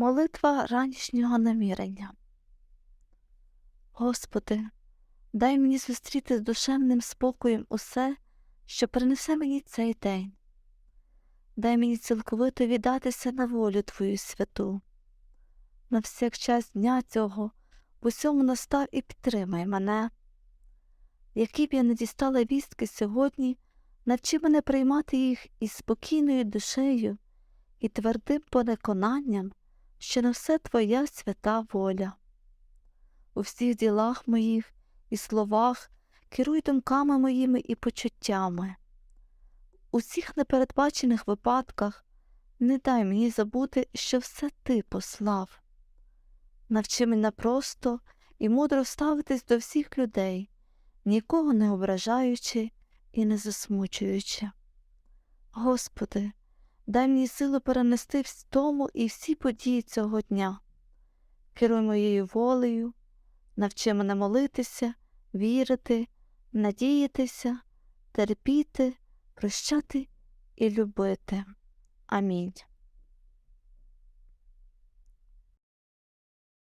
Молитва ранішнього намірення. Господи, дай мені зустріти з душевним спокоєм усе, що принесе мені цей день. Дай мені цілковито віддатися на волю Твою святу. На всяк час дня цього в усьому настав і підтримай мене. Які б я не дістала вістки сьогодні, навчи мене приймати їх із спокійною душею і твердим переконанням, що на все Твоя свята воля. У всіх ділах моїх і словах керуй думками моїми і почуттями. У всіх непередбачених випадках не дай мені забути, що все ти послав. Навчи мене просто і мудро ставитись до всіх людей, нікого не ображаючи і не засмучуючи. Господи, дай мені силу перенести в тому і всі події цього дня. Керуй моєю волею, навчи мене молитися, вірити, надіятися, терпіти, прощати і любити. Амінь.